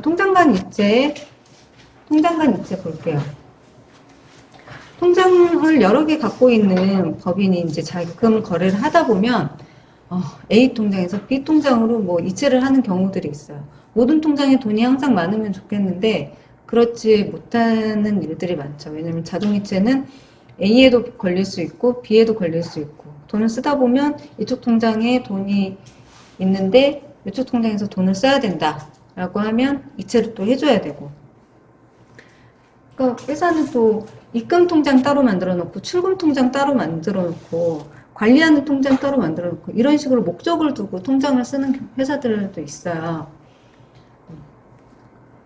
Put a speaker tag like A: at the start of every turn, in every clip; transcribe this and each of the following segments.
A: 통장간 이체, 통장간 이체 볼게요. 통장을 여러 개 갖고 있는 법인이 이제 자금 거래를 하다 보면 어, A 통장에서 B 통장으로 뭐 이체를 하는 경우들이 있어요. 모든 통장에 돈이 항상 많으면 좋겠는데 그렇지 못하는 일들이 많죠. 왜냐면 자동 이체는 A에도 걸릴 수 있고 B에도 걸릴 수 있고 돈을 쓰다 보면 이쪽 통장에 돈이 있는데 이쪽 통장에서 돈을 써야 된다 라고 하면 이체를 또 해줘야 되고 그러니까 회사는 또 입금 통장 따로 만들어 놓고 출금 통장 따로 만들어 놓고 관리하는 통장 따로 만들어 놓고 이런 식으로 목적을 두고 통장을 쓰는 회사들도 있어요.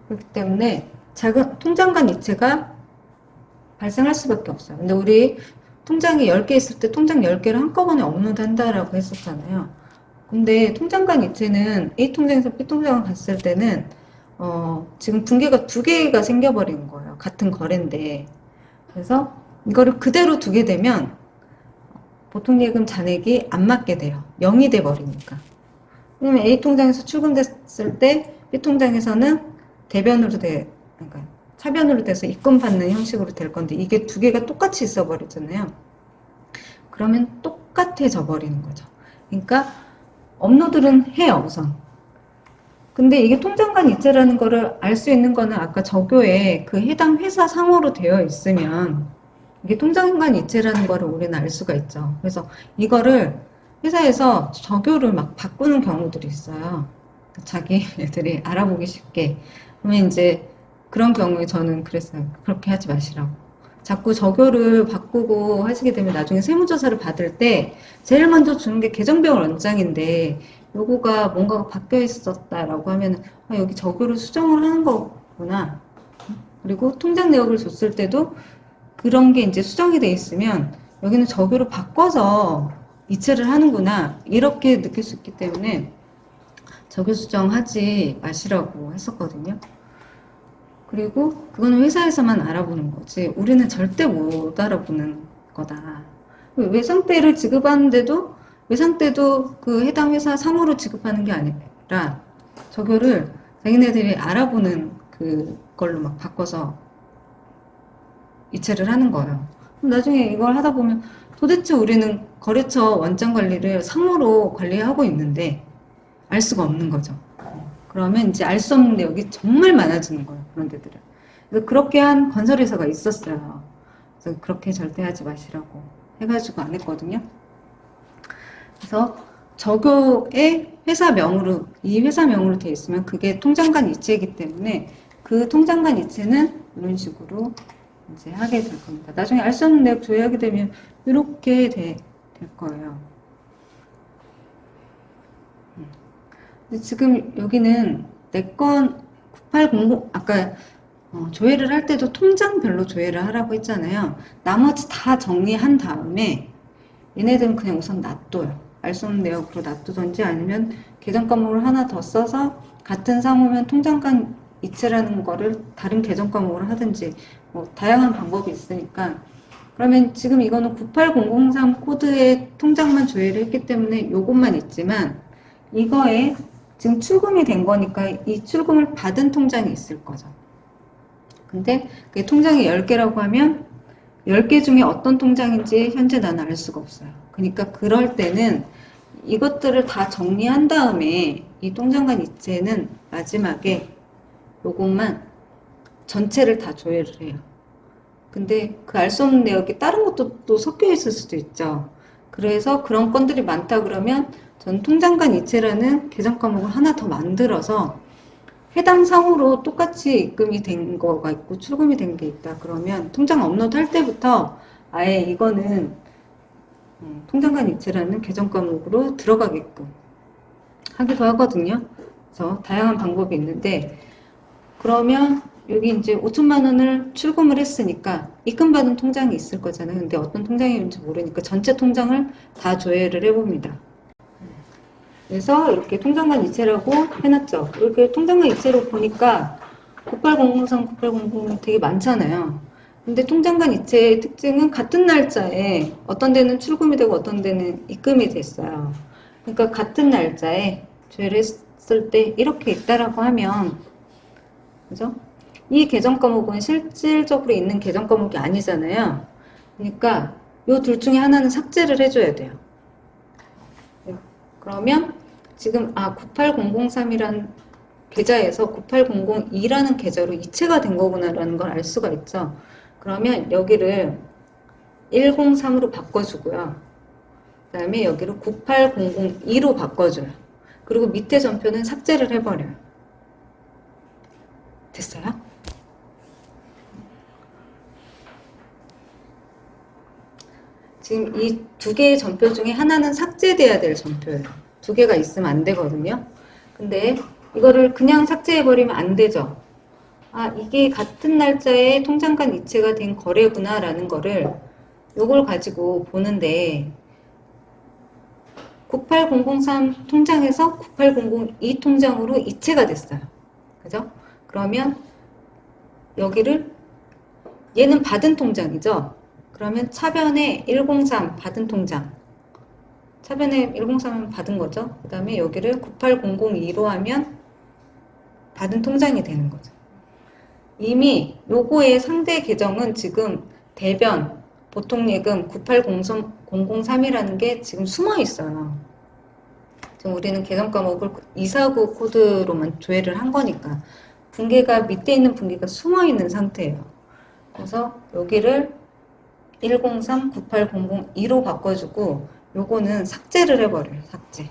A: 그렇기 때문에 작은 통장 간 이체가 발생할 수밖에 없어요. 근데 우리 통장이 10개 있을 때 통장 10개를 한꺼번에 업로드 한다라고 했었잖아요. 근데 통장 간 이체는 A 통장에서 B 통장을 갔을 때는 어, 지금 분계가 두 개가 생겨버리는 거예요. 같은 거래인데. 그래서 이거를 그대로 두게 되면 보통 예금 잔액이 안 맞게 돼요. 0이 돼 버리니까. 왜냐면 A 통장에서 출금됐을 때 B 통장에서는 대변으로 돼, 그러니까 차변으로 돼서 입금 받는 형식으로 될 건데 이게 두 개가 똑같이 있어 버리잖아요. 그러면 똑같아져 버리는 거죠. 그러니까 업로드는 해요, 우선. 근데 이게 통장 간 이체라는 거를 알 수 있는 거는 아까 저교에 그 해당 회사 상호로 되어 있으면 이게 통장 간 이체라는 거를 우리는 알 수가 있죠. 그래서 이거를 회사에서 저교를 막 바꾸는 경우들이 있어요. 자기 애들이 알아보기 쉽게. 그러면 이제 그런 경우에 저는 그랬어요. 그렇게 하지 마시라고. 자꾸 저교를 바꾸고 하시게 되면 나중에 세무조사를 받을 때 제일 먼저 주는 게 계정별 원장인데 요거가 뭔가가 바뀌어 있었다라고 하면 아, 여기 저교를 수정을 하는 거구나. 그리고 통장 내역을 줬을 때도 그런 게 이제 수정이 돼 있으면 여기는 저교로 바꿔서 이체를 하는구나. 이렇게 느낄 수 있기 때문에 저교 수정하지 마시라고 했었거든요. 그리고 그거는 회사에서만 알아보는 거지. 우리는 절대 못 알아보는 거다. 외상대를 지급하는데도 외상대도 그 해당 회사 상호로 지급하는 게 아니라 저교를 자기네들이 알아보는 그걸로 막 바꿔서 이체를 하는 거예요. 나중에 이걸 하다 보면 도대체 우리는 거래처 원장 관리를 상호로 관리하고 있는데 알 수가 없는 거죠. 그러면 이제 알 수 없는 내역이 정말 많아지는 거예요. 그런 데들은. 그래서 그렇게 한 건설회사가 있었어요. 그래서 그렇게 절대 하지 마시라고 해가지고 안 했거든요. 그래서 저교의 회사명으로 이 회사명으로 되어 있으면 그게 통장간 이체이기 때문에 그 통장간 이체는 이런 식으로 이제 하게 될 겁니다. 나중에 알 수 없는 내역 조회하게 되면 이렇게 돼- 될 거예요. 지금 여기는 내 건 9800 아까 어, 조회를 할 때도 통장별로 조회를 하라고 했잖아요. 나머지 다 정리한 다음에 얘네들은 그냥 우선 놔둬요. 알 수 없는 내역으로 놔두던지 아니면 계정 과목을 하나 더 써서 같은 상호면 통장 간 이체라는 거를 다른 계정 과목으로 하든지 뭐 다양한 방법이 있으니까 그러면 지금 이거는 98003 코드의 통장만 조회를 했기 때문에 요것만 있지만 이거에 지금 출금이 된 거니까 이 출금을 받은 통장이 있을 거죠. 근데 그 통장이 10개라고 하면 10개 중에 어떤 통장인지 현재 나는 알 수가 없어요. 그러니까 그럴 때는 이것들을 다 정리한 다음에 이 통장간 이체는 마지막에 요것만 전체를 다 조회를 해요. 근데 그 알 수 없는 내역이 다른 것도 또 섞여 있을 수도 있죠. 그래서 그런 건들이 많다 그러면 전 통장간 이체라는 계정 과목을 하나 더 만들어서 해당 상호로 똑같이 입금이 된 거가 있고 출금이 된 게 있다 그러면 통장 업로드 할 때부터 아예 이거는 음, 통장간 이체라는 계정 과목으로 들어가게끔 하기도 하거든요. 그래서 다양한 방법이 있는데 그러면 여기 이제 5천만 원을 출금을 했으니까 입금받은 통장이 있을 거잖아요. 근데 어떤 통장인지 모르니까 전체 통장을 다 조회를 해봅니다. 그래서 이렇게 통장간 이체라고 해놨죠. 이렇게 통장간 이체로 보니까 980003, 9800 되게 많잖아요. 근데 통장간 이체의 특징은 같은 날짜에 어떤 데는 출금이 되고 어떤 데는 입금이 됐어요. 그러니까 같은 날짜에 조회를 했을 때 이렇게 있다라고 하면 그죠? 이 계정 과목은 실질적으로 있는 계정 과목이 아니잖아요. 그러니까 요둘 중에 하나는 삭제를 해줘야 돼요. 그러면 지금 아 98003이란 계좌에서 98002라는 계좌로 이체가 된 거구나라는 걸 알 수가 있죠. 그러면 여기를 103으로 바꿔주고요. 그 다음에 여기를 98002로 바꿔줘요. 그리고 밑에 전표는 삭제를 해버려요. 됐어요? 지금 이 두 개의 전표 중에 하나는 삭제돼야 될 전표예요. 두 개가 있으면 안 되거든요. 근데 이거를 그냥 삭제해버리면 안 되죠. 아, 이게 같은 날짜에 통장 간 이체가 된 거래구나라는 거를 요걸 가지고 보는데 98003 통장에서 98002 통장으로 이체가 됐어요. 그죠? 그러면 여기를 얘는 받은 통장이죠. 그러면 차변에 103 받은 통장. 차변에 103은 받은 거죠. 그 다음에 여기를 98002로 하면 받은 통장이 되는 거죠. 이미 요거의 상대 계정은 지금 대변 보통 예금 98003이라는 게 지금 숨어 있어요. 지금 우리는 계정 과목을 249 코드로만 조회를 한 거니까 분계가 밑에 있는 분계가 숨어 있는 상태예요. 그래서 여기를 103 98002로 바꿔주고 요거는 삭제를 해버려요. 삭제.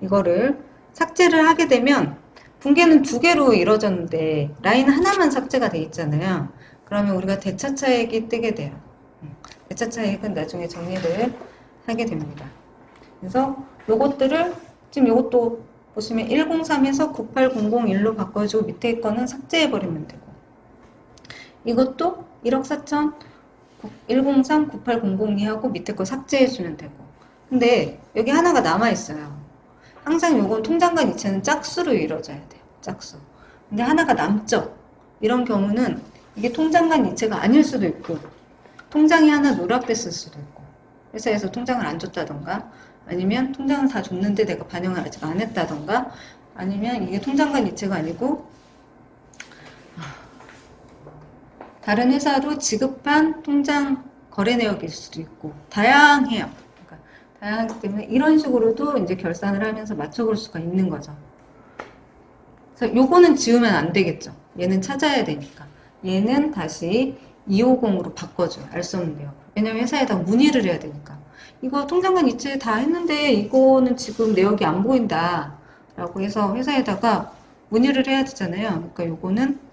A: 이거를 삭제를 하게 되면 분계는 두 개로 이루어졌는데 라인 하나만 삭제가 돼 있잖아요. 그러면 우리가 대차 차액이 뜨게 돼요. 음, 대차 차액은 나중에 정리를 하게 됩니다. 그래서 요것들을 지금 요것도 보시면 103에서 98001로 바꿔주고 밑에 거는 삭제해 버리면 되고 이것도 1억 4천 103 98002하고 밑에 거 삭제해 주면 되고 근데 여기 하나가 남아 있어요. 항상 요건 통장 간 이체는 짝수로 이루어져야 돼요. 짝수. 근데 하나가 남죠. 이런 경우는 이게 통장 간 이체가 아닐 수도 있고 통장이 하나 누락됐을 수도 있고 회사에서 통장을 안 줬다던가 아니면 통장은 다 줬는데 내가 반영을 아직 안 했다던가 아니면 이게 통장 간 이체가 아니고 다른 회사로 지급한 통장 거래 내역일 수도 있고 다양해요. 그러니까 다양하기 때문에 이런 식으로도 이제 결산을 하면서 맞춰볼 수가 있는 거죠. 그래서 요거는 지우면 안 되겠죠. 얘는 찾아야 되니까. 얘는 다시 250으로 바꿔줘요. 알 수 없는 내역. 왜냐면 회사에다 문의를 해야 되니까. 이거 통장관 이체 다 했는데 이거는 지금 내역이 안 보인다. 라고 해서 회사에다가 문의를 해야 되잖아요. 그러니까 요거는 음,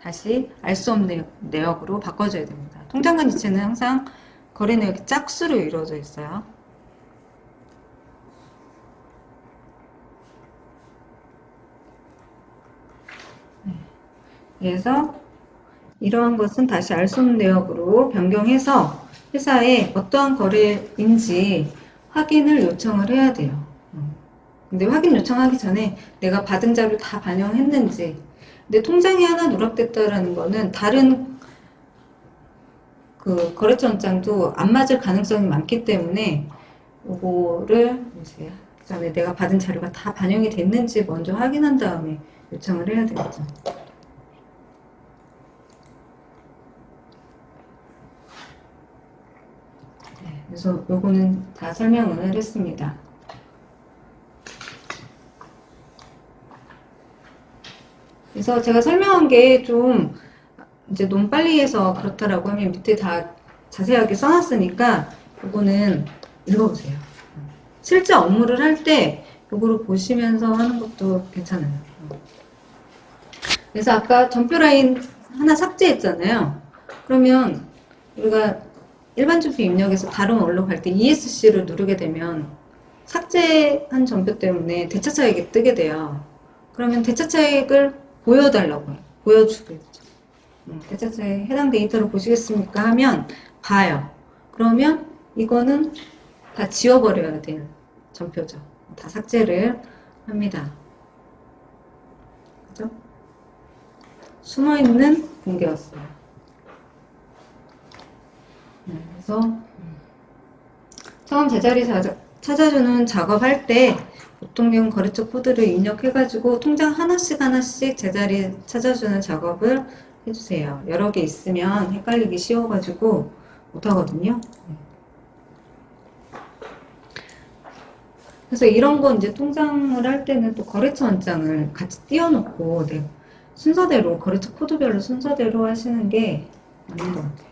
A: 다시 알 수 없는 내역으로 바꿔줘야 됩니다. 통장관 이체는 항상 거래 내역이 짝수로 이루어져 있어요. 그래서 이러한 것은 다시 알 수 없는 내역으로 변경해서 회사에 어떠한 거래인지 확인을 요청을 해야 돼요. 음. 근데 확인 요청하기 전에 내가 받은 자료 다 반영했는지 근데 통장이 하나 누락됐다라는 거는 다른 그 거래처장도 안 맞을 가능성이 많기 때문에 요거를 보세요. 그다음에 내가 받은 자료가 다 반영이 됐는지 먼저 확인한 다음에 요청을 해야 되겠죠. 네, 그래서 요거는 다 설명을 했습니다. 그래서 제가 설명한 게 좀 이제 너무 빨리 해서 그렇다라고 하면 밑에 다 자세하게 써놨으니까 요거는 읽어보세요. 실제 업무를 할때 요거를 보시면서 하는 것도 괜찮아요. 그래서 아까 전표 라인 하나 삭제했잖아요. 그러면 우리가 일반 전표 입력에서 다른 원로 갈 때 ESC를 누르게 되면 삭제한 전표 때문에 대차 차익이 뜨게 돼요. 그러면 대차 차익을 보여달라고 해요. 보여주겠죠. 음, 대차 차익 해당 데이터를 보시겠습니까? 하면 봐요. 그러면 이거는 다 지워버려야 될 전표죠. 다 삭제를 합니다. 그죠? 숨어있는 분계였어요. 네, 그래서 처음 제자리 자, 찾아주는 작업할 때 보통용 거래처 코드를 입력해가지고 통장 하나씩 하나씩 제자리 찾아주는 작업을 해주세요. 여러 개 있으면 헷갈리기 쉬워가지고 못하거든요. 네. 그래서 이런 건 이제 통장을 할 때는 또 거래처 원장을 같이 띄워놓고 네, 순서대로 거래처 코드별로 순서대로 하시는 게 맞는 것 같아요.